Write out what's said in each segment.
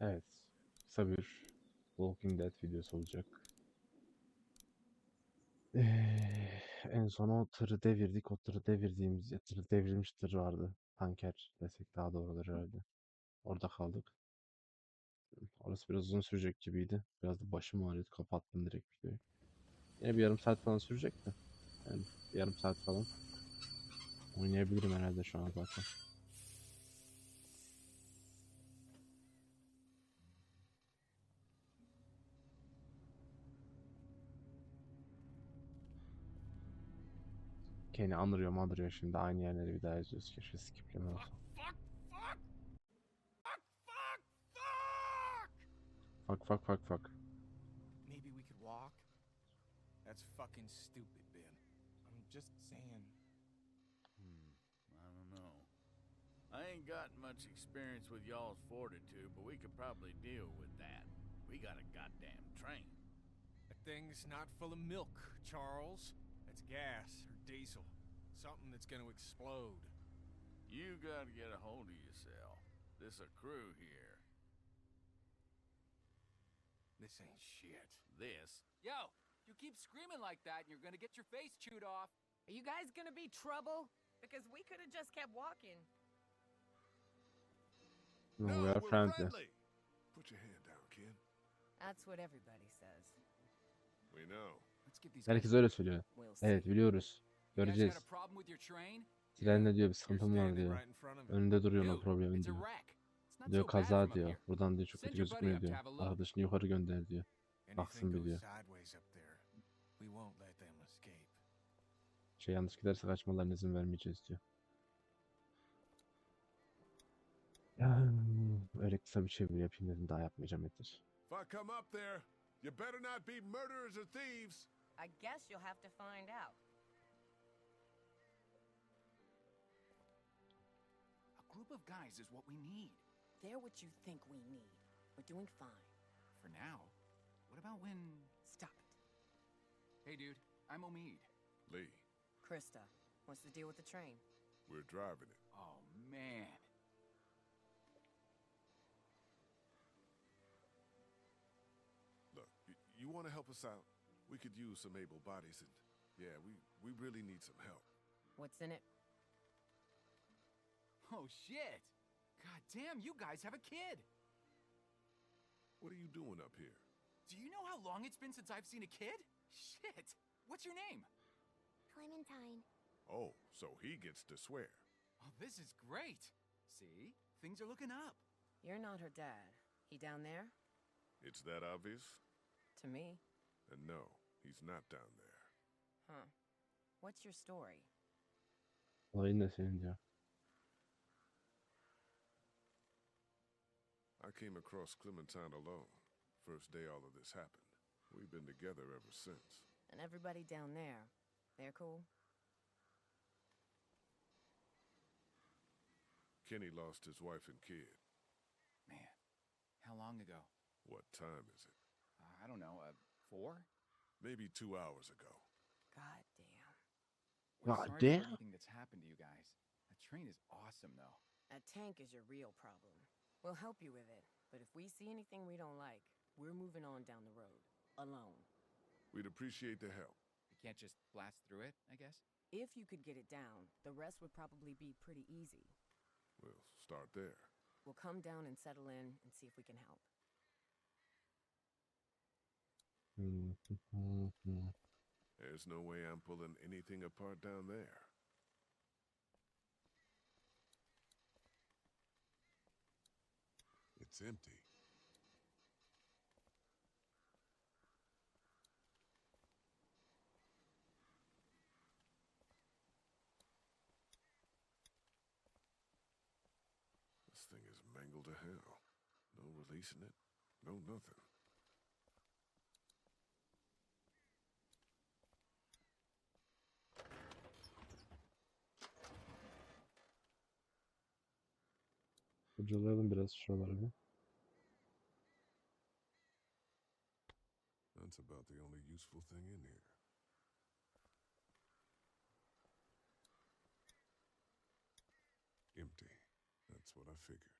Evet. Kısa bir Walking Dead videosu olacak. Eee, en son o tırı devirdik. O tırı devirdiğimiz, ya tırı devrilmiş tır vardı. Tanker desek daha doğru olur herhalde. Orada kaldık. Orası biraz uzun sürecek gibiydi. Biraz da başım ağrıyordu. Kapattım direkt videoyu. Yine bir yarım saat falan sürecek de. Yani yarım saat falan. Oynayabilirim herhalde şu an zaten. Kenny anırıyor mandırıyor şimdi aynı yerleri bir daha izliyoruz. Keşke skipleme olsa. Fuck fuck fuck fuck. Maybe we could walk? That's fucking stupid, Ben. I'm just saying. Hmm, I don't know. I ain't got much experience with y'all's fortitude, but we could probably deal with that. We got a goddamn train. That thing's not full of milk, Charles. That's gas or diesel. Something that's gonna explode. You gotta get a hold of yourself. This a crew here. This ain't shit. This Yo, you keep screaming like that and you're gonna get your face chewed off. Are you guys gonna be trouble? Because we could have just kept walking. No, we are friendly. Put your hand down, kid. That's what everybody says. We know. Let's give these Herkes guys öyle söylüyor. Evet biliyoruz. Göreceğiz. Trenle diyor bir sıkıntım var diyor. Önünde duruyor Dude, problemin diyor. Diyor kaza diyor. Buradan diyor çok kötü gözükmüyor diyor. Arkadaşını yukarı gönder diyor. Baksın bir diyor. Şey yanlış giderse kaçmalarına izin vermeyeceğiz diyor. Ya, öyle kısa bir çeviri yapayım dedim daha yapmayacağım yeter. If I come up there, you better not be murderers or thieves. I guess you'll have to find out. A group of guys is what we need. They're what you think we need. We're doing fine. For now. What about when... Stop it. Hey, dude, I'm Omid. Lee, Krista, what's the deal with the train? we're driving it. Oh, man. Look, you, you want to help us out? We could use some able bodies, and yeah, we, we really need some help. What's in it? Oh, shit. God damn, you guys have a kid. What are you doing up here? Do you know how long it's been since I've seen a kid? Shit. What's your name? Clementine. Oh, so he gets to swear. Oh, this is great. See? Things are looking up. You're not her dad. He down there? It's that obvious? To me. And no, he's not down there. Huh. What's your story? Olayın da senin diyor. I came across Clementine alone. First day all of this happened. We've been together ever since. And everybody down there, they're cool? Kenny lost his wife and kid. Man, how long ago? What time is it? Uh, I don't know, uh, four? Maybe two hours ago. God damn. We're God sorry damn. for everything that's happened to you guys. That train is awesome, though. That tank is your real problem. We'll help you with it, but if we see anything we don't like, we're moving on down the road. Alone. We'd appreciate the help. We can't just blast through it, I guess? If you could get it down, the rest would probably be pretty easy. We'll start there. We'll come down and settle in and see if we can help. Hmm. Mm-hmm. There's no way I'm pulling anything apart down there. It's empty. This thing is mangled to hell. No releasing it, no nothing. kurcalayalım biraz şuraları bir. That's about the only useful thing in here. Empty. That's what I figured.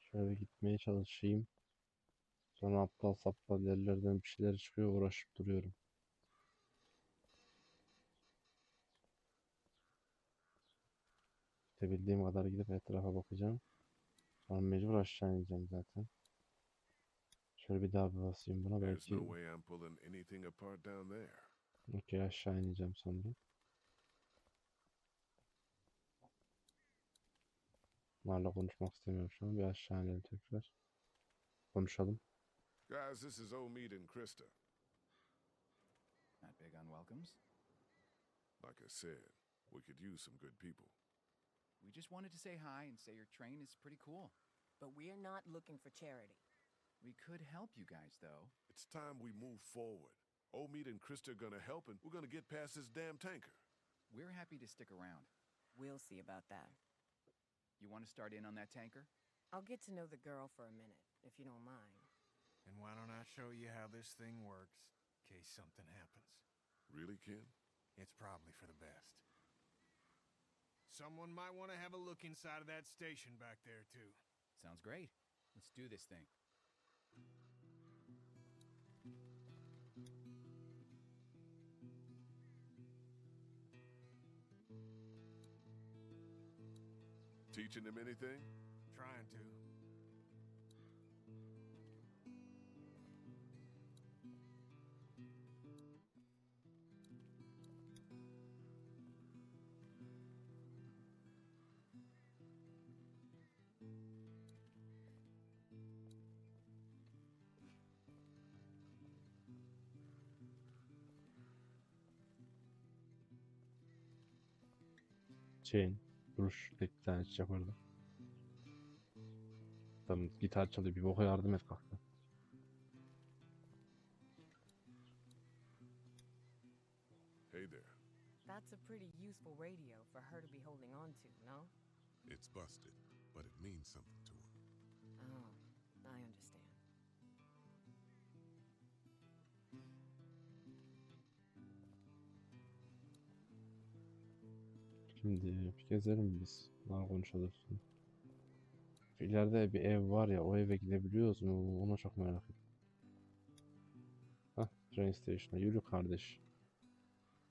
Şöyle gitmeye çalışayım. Sonra aptal saptal yerlerden bir şeyler çıkıyor uğraşıp duruyorum. Gidebildiğim kadar gidip etrafa bakacağım. Sonra mecbur aşağı ineceğim zaten. Şöyle bir daha bir basayım buna belki okey aşağı ineceğim sonra. Bunlarla konuşmak istemiyorum şu an. Bir aşağı inelim tekrar. Konuşalım. Guys, this is Omid and Krista. Not big on welcomes. Like I said, we could use some good people. We just wanted to say hi and say your train is pretty cool. But we're not looking for charity. We could help you guys, though. It's time we move forward. Omid and Krista are gonna help, and we're gonna get past this damn tanker. We're happy to stick around. We'll see about that. You want to start in on that tanker? I'll get to know the girl for a minute, if you don't mind. And why don't I show you how this thing works, in case something happens? Really, Ken? It's probably for the best. Someone might want to have a look inside of that station back there, too. Sounds great. Let's do this thing. Teaching them anything? Trying to. Şeyin duruş tek bir tane çiçek orada. Tam gitar çalıyor bir boka yardım et kalktı. Hey there. That's a pretty useful radio for her to be holding on to, no? It's busted, but it means something to him. Oh, I understand. Şimdi bir gezelim biz. Daha konuşalım. İleride bir ev var ya o eve gidebiliyoruz mu? Ona çok merak ettim. Hah train station'a yürü kardeş.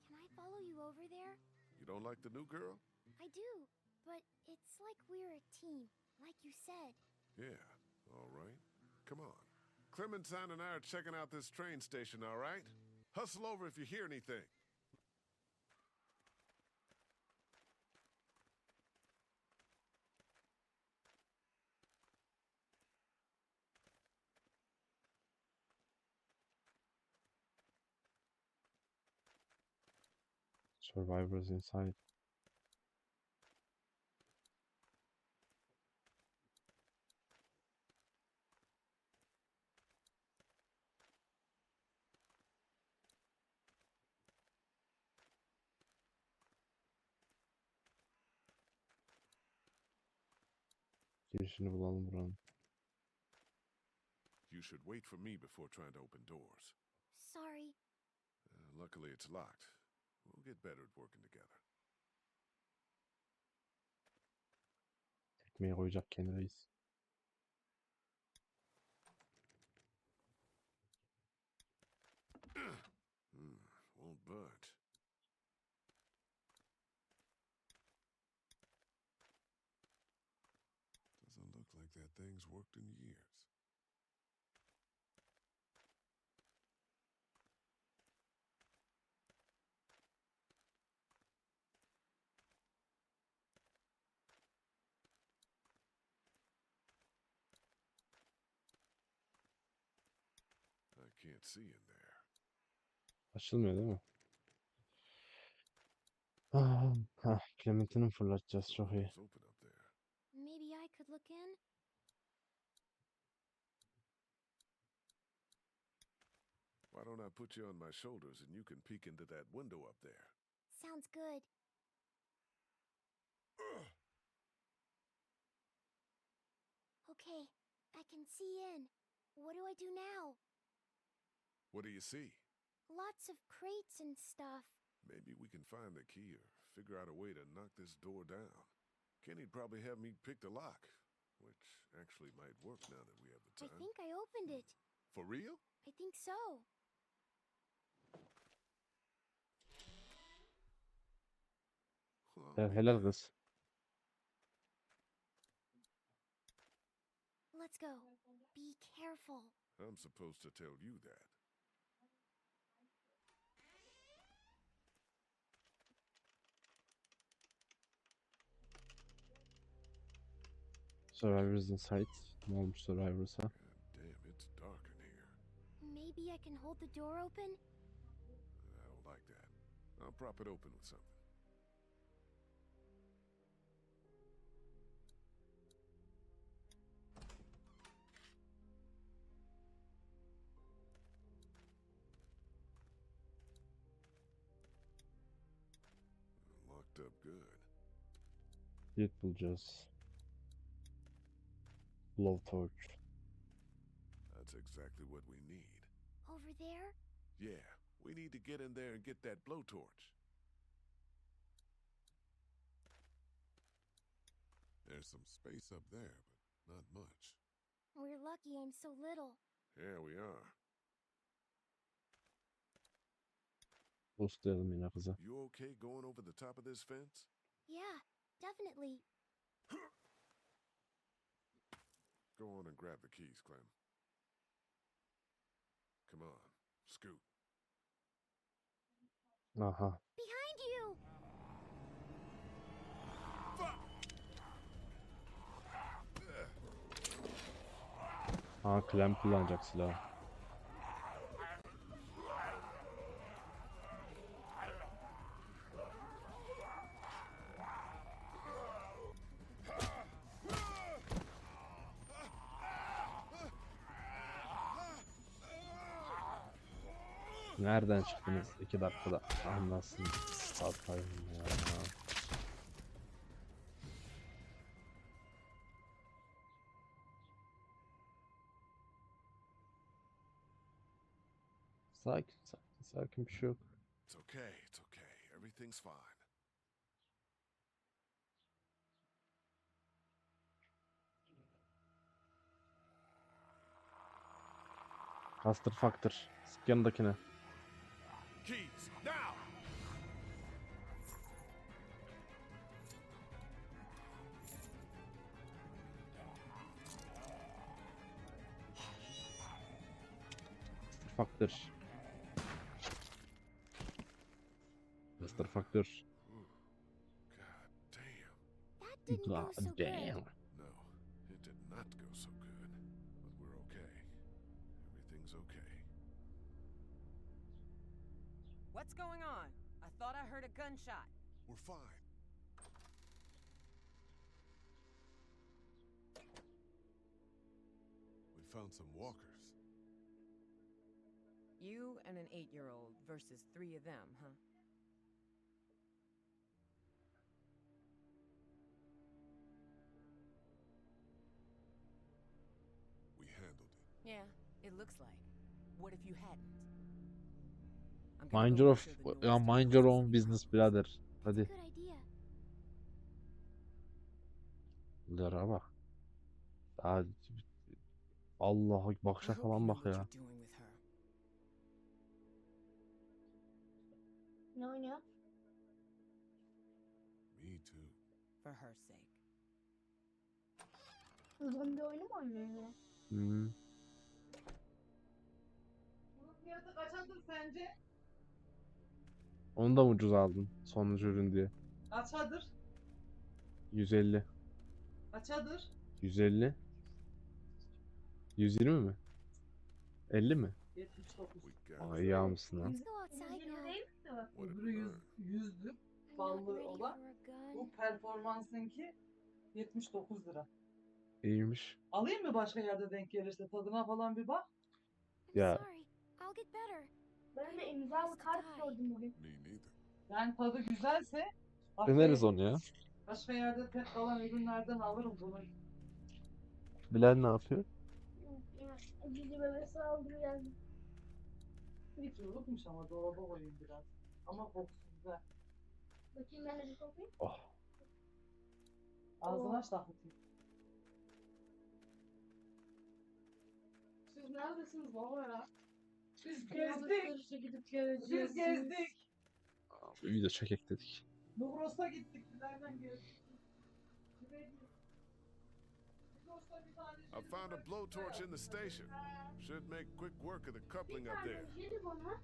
Can I follow you over there? You don't like the new girl? I do, but it's like we're a team, like you said. Yeah, all right. Come on. Clementine and I are checking out this train station, all right? Hustle over if you hear anything. Survivors inside. Girişini bulalım buranın. You should wait for me before trying to open doors. Sorry. Uh, luckily, it's locked. We'll get better at working together. Tekmeye koyacak Ken Reis. Hmm, won't budge. Doesn't look like that thing's worked in years. I can't see in there. Açılmıyor değil mi? Ah, ha, Clementine'i fırlatacağız çok iyi. Door's open up. Maybe I could look in? Why don't I put you on my shoulders and you can peek into that window up there? Sounds good. Okay, I can see in. What do I do now? What do you see? Lots of crates and stuff. Maybe we can find the key or figure out a way to knock this door down. Kenny'd probably have me pick the lock. Which actually might work now that we have the time. I think I opened it. For real? I think so. Well, Ya helal kız. Let's go. Be careful. I'm supposed to tell you that. Survivor's Insight. Ne olmuş Survivor'sa? God damn, it's dark in here. Maybe I can hold the door open? I don't like that. I'll prop it open with something. Locked up good. Kilit bulacağız. Blowtorch. That's exactly what we need. Over there? Yeah, we need to get in there and get that blowtorch. There's some space up there, but not much. We're lucky I'm so little. Yeah, we are. Boostlayalım yine kıza. You okay going over the top of this fence? Yeah, definitely. Go on and grab the keys, Clem. Come on, scoot. Uh huh. Behind you! Aa Clem kullanacak silahı. Nereden çıktınız? İki dakikada anlasın. Satayım ya. Sakin sakin sakin bir şey yok. It's okay, it's okay. Everything's fine. Kastır faktır. Sık yanındakine. Keys, now! Kastır faktır. Kastır faktör. God damn. That didn't go so damn. No, gunshot. We're fine. We found some walkers. You and an eight year old versus three of them, huh? We handled it. Yeah, it looks like. What if you hadn't? Mind your, noise ya mind your own business birader. Hadi. Lara bak. Daha Allah bakışa falan bak ya. Ne oynuyor? Me too. For her sake. Zombi oyunu mu oynuyor? Hmm. Bunun fiyatı kaçadır sence? Onu da mı ucuz aldın? Sonuncu ürün diye. Kaçadır? 150. Kaçadır? 150. 120 mi? 50 mi? 79. We got Aa iyi almışsın lan. Let's go outside now. what a Öbürü yüz, burn. yüzdü. I'm not Ballı ready olan. Bu performansınki 79 lira. İyiymiş. Alayım mı başka yerde denk gelirse tadına falan bir bak. I'm ben de imzalı kart gördüm bugün. Yani tadı güzelse başka- Deneriz onu ya. Başka yerde tek kalan ürünlerden alırım bunu. Bilal ne yapıyor? Cici bebesi aldı geldi. Bir kilolukmuş ama dolaba koyayım biraz. Ama kokusuz da. Bakayım ben de bir kokayım. Ah. Ağzını oh. aç da hafif. Siz neredesiniz baba ya? Biz Gezdik. gidip geleceğiz. Biz gezdik. Bir video çekek dedik. Migros'a gittik. Nereden gezdik? Migros'ta bir tane I found a blowtorch in the station. Should make quick work of the coupling up tane there. jelibona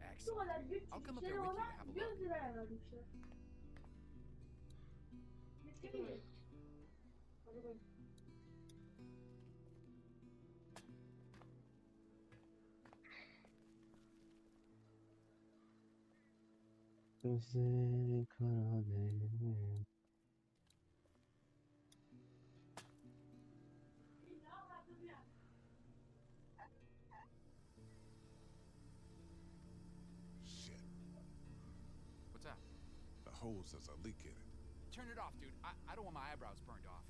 şu Excellent. kadar güç I'll come up there with you to jelibona have a look. 100 liraya vermişler. Getireyim. Hadi buyurun. Gözleri kara benim. Shit. What's that? The hose has a leak in it. Turn it off, dude. I, I don't want my eyebrows burned off.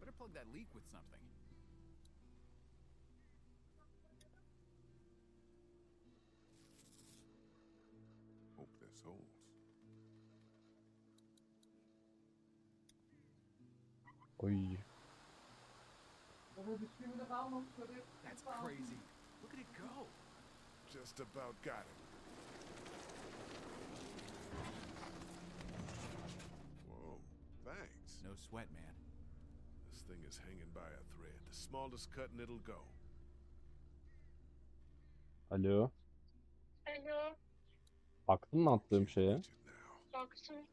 Better plug that leak with something. Hope this holds. Oy. Baba bisküvi de kalmamış. Böyle That's crazy. Look at it go. Just about got it. Whoa, thanks. No sweat, man. This thing is hanging by a thread. The smallest cut and it'll go. Alo. Alo, Baktın mı attığım şeye? Baksın.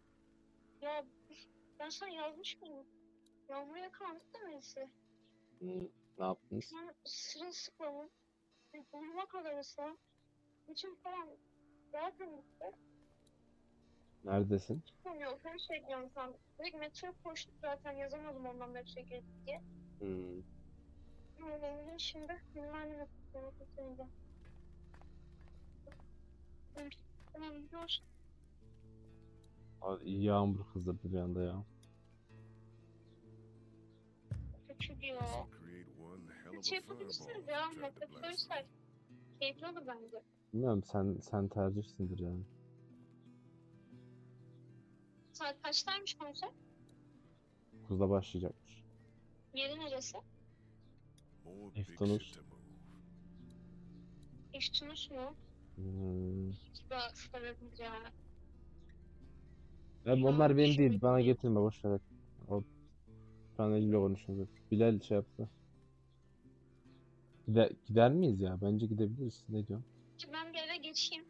Ya ben sana yazmış mıyım? Yağmur'a kaldık da neyse. Hı, Ne yaptınız? Ben sırılsıklamım. Kadar ıslam. Bütün falan zaten bitti. Neredesin? Hani otobüs bekliyorum şu an. Direkt metro koştum zaten yazamadım ondan metro girdik diye. Hmm. Benim şimdi bilmem ne yapacağım. Gidiyoruz. Abi iyi yağmur kızdırdı bir anda ya. Kötü diyor. Fireball yapabilirsiniz ya. me. Keyifli olur bence. Bilmiyorum sen sen tercihsindir yani. Saat kaçtaymış konser? 9'da başlayacakmış. Yeri neresi? Move. İştiniz mu? Hmm. Ya onlar benim değil. Bana getirme boş ver. O ben elimle konuşuyorum. Bilal şey yaptı. Gider, gider miyiz ya? Bence gidebiliriz. Ne diyorsun? Ben bir eve geçeyim.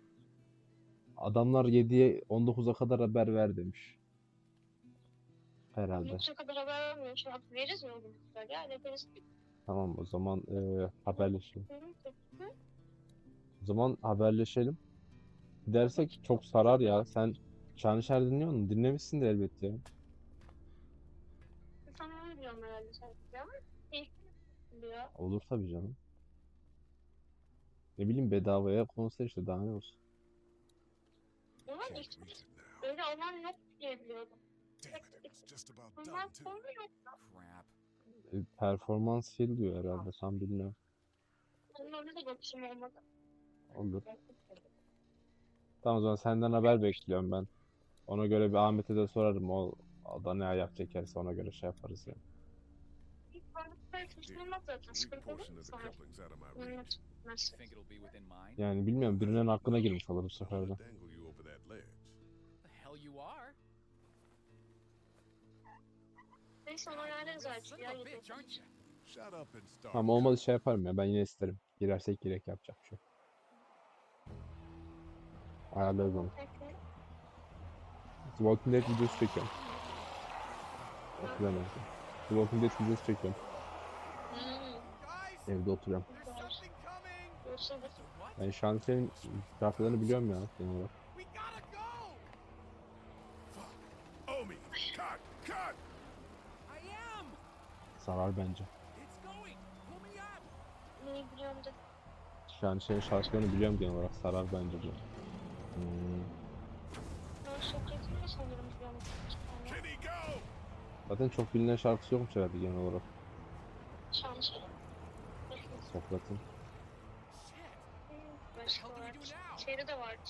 Adamlar 7'ye 19'a kadar haber ver demiş. Herhalde. Yoksa kadar haber vermiyor. Şimdi artık veririz mi? Ya hallederiz. Tamam o zaman e, haberleşelim. Hı hı. O zaman haberleşelim. Gidersek çok sarar ya. Sen Şanışer dinliyor musun? Dinlemişsindir elbet ya. Sen onu biliyorum herhalde sen. Keyifli diyor. Olur tabii canım. Ne bileyim bedavaya konser işte daha ne olsun. Ulan Can't işte reach it now. öyle olan yok diye biliyordum. Damn it, it's just about Bundan too. sonra yok. Crap. E, performans şey diyor herhalde tam bilmiyorum. Onun önünde de bakışım olmadı. Olur. Tamam o zaman senden haber bekliyorum ben. Ona göre bir Ahmet'e de sorarım. O, o da ne ayak çekerse ona göre şey yaparız yani. Yani bilmiyorum birinin aklına girmiş olur bu sefer. Tamam olmadı şey yaparım ya ben yine isterim. Girersek girek yapacak bir şey. Ayarlarız onu. The Walking Dead videosu çekiyorum. Evde. The Walking Dead videosu çekiyorum. Hmm. Evde oturuyorum. an senin şarkılarını biliyorum ya genel olarak. Sarar bence. Senin şarkılarını biliyorum genel olarak. Sarar bence bu. Zaten çok bilinen şarkısı yokmuş herhalde genel olarak. Sokrat'ın. Var. Şeyde de vardı.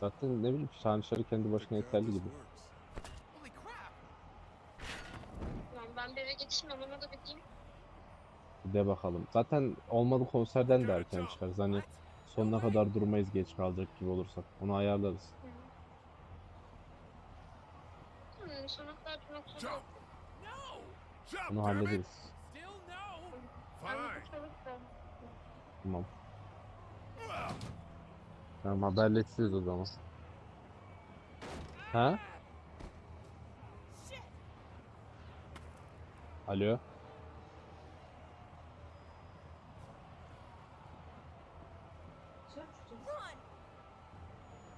Zaten ne bileyim şarkıları kendi başına yeterli gibi. ben bir eve geçeyim onunla da gideyim. De bakalım. Zaten olmadı konserden de erken çıkarız. Hani sonuna kadar durmayız geç kalacak gibi olursak. Onu ayarlarız. Hmm, kadar durmak zorunda. Onu hallederiz. Tamam. Tamam haberleşiriz o zaman. Ha? Alo? Sen tutacağız. Tam belli değil. Olabilir. No, her, not me! Krista, no! Fuck! You piece of shit! She's a woman! Don't you know? Ah, baby. It's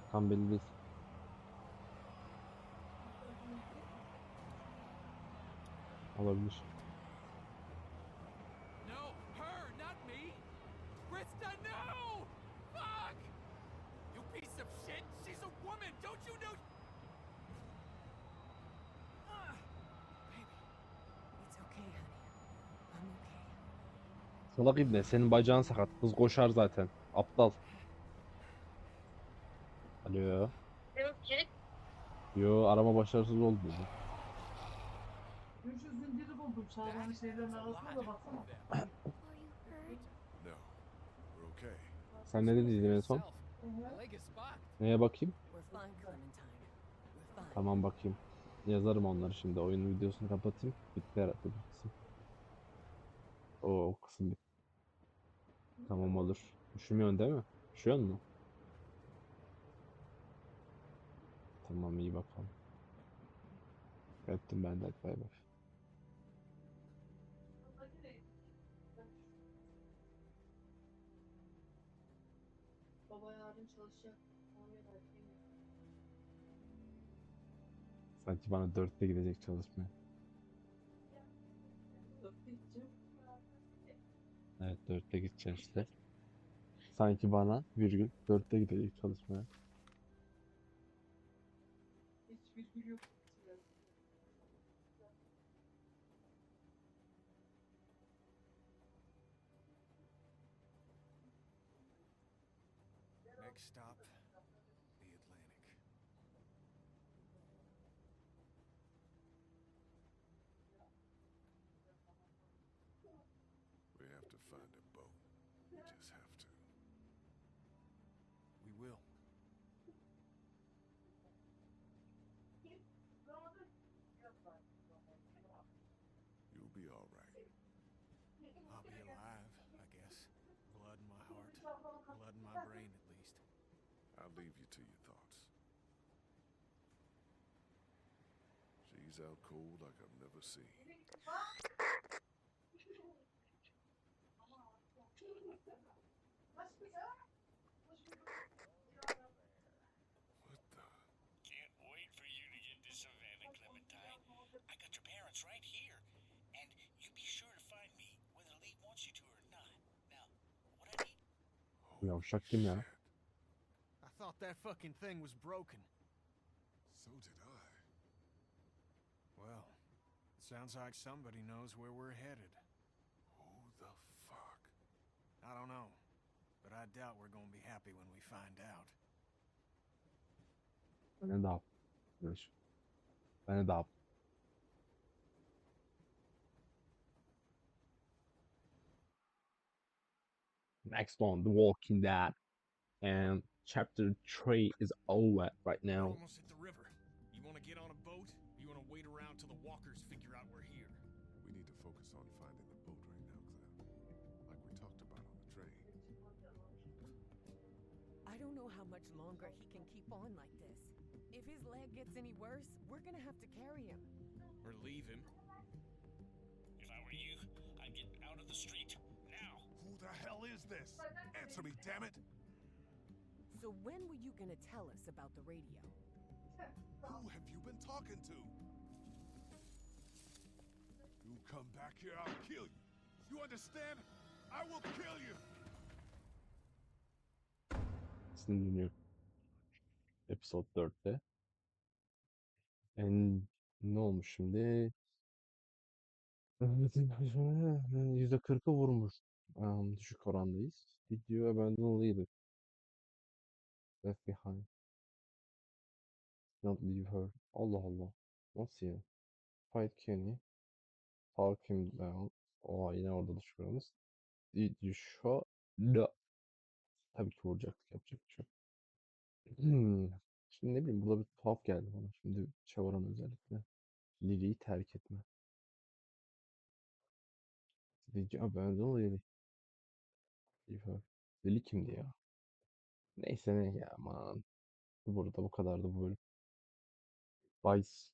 okay, honey. I'm okay. Salak ibne senin bacağın sakat. Kız koşar zaten. Aptal. Alo. Yok geri Yo arama başarısız oldu dedi. Gümüş zinciri buldum. Şabanın şeylerin arasında da baksana. No, we're okay. Sen ne dedin en son? Neye bakayım? Tamam bakayım. Yazarım onları şimdi. Oyunun videosunu kapatayım. Bitti herhalde bu kısım. O, o kısım bitti. Tamam olur. Üşümüyorsun değil mi? Üşüyor musun? Tamam iyi bakalım. Öptüm ben de. hadi Bay bay. Baba yarın çalışacak. Sanki bana dörtte gidecek çalışmaya. Dörtte gideceğim. Evet dörtte gideceğim işte. Sanki bana virgül dörtte gidecek çalışmaya. bir. Next stop, She's out cold like I've never seen. What the? Can't wait for you to get to Savannah, Clementine. I got your parents right here. And you be sure to find me, whether Lee wants you to or not. Now, what I need Bu yavşak kim ya? I thought that fucking thing was broken. So did I. Well, it sounds like somebody knows where we're headed. Who the fuck? I don't know, but I doubt we're gonna be happy when we find out. Beni de yap. Barış. Beni de yap. Next one, The Walking Dead. And chapter 3 is over right now. almost at the river. You wanna get on a boat? You wanna wait around till the walkers figure out we're here? We need to focus on finding the boat right now, Clem. Like we talked about on the train. I don't know how much longer he can keep on like this. If his leg gets any worse, we're gonna have to carry him. Or leave him? If I were you, I'd get out of the street now. Who the hell is this? Answer me, damn it! So when were you gonna tell us about the radio? Who have you been talking to? You come back here, I'll kill you. You understand? I will kill you. Episode 4'te. En ne olmuş şimdi? %40'ı vurmuş. Um, düşük orandayız. Did you abandon Lily? Left behind. Not leave her. Allah Allah. Nasıl ya? Fight Kenny. Talk him down. Oha yine orada düşüyoruz. Düşüyor. Da. Tabii ki vuracaktık yapacak bir şey. Hmm. Şimdi ne bileyim burada bir tuhaf geldi bana. Şimdi Çavaran özellikle. Lily'yi terk etme. Lily, ben de Lily. Lily kimdi ya? Neyse ne ya aman. Burada bu kadardı bu bölüm. Bye.